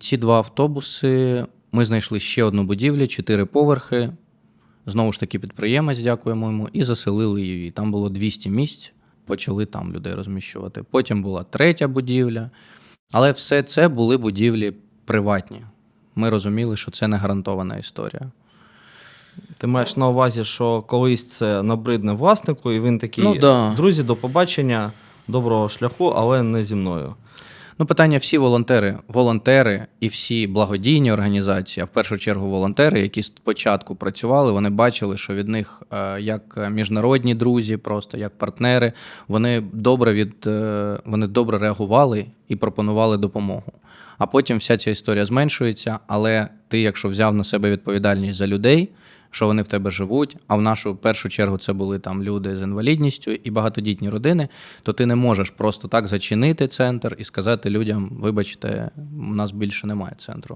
ці два автобуси ми знайшли ще одну будівлю, чотири поверхи. Знову ж таки, підприємець, дякуємо йому, і заселили її. Там було 200 місць, почали там людей розміщувати. Потім була третя будівля. Але все це були будівлі приватні. Ми розуміли, що це не гарантована історія. Ти маєш на увазі, що колись це набридне власнику, і він такий: Ну, да. друзі, до побачення, доброго шляху, але не зі мною. Ну, питання всі волонтери, волонтери і всі благодійні організації, а в першу чергу волонтери, які спочатку працювали, вони бачили, що від них е, як міжнародні друзі, просто як партнери, вони добре від е, вони добре реагували і пропонували допомогу. А потім вся ця історія зменшується. Але ти, якщо взяв на себе відповідальність за людей, що вони в тебе живуть, а в нашу першу чергу це були там люди з інвалідністю і багатодітні родини, то ти не можеш просто так зачинити центр і сказати людям: вибачте, у нас більше немає центру.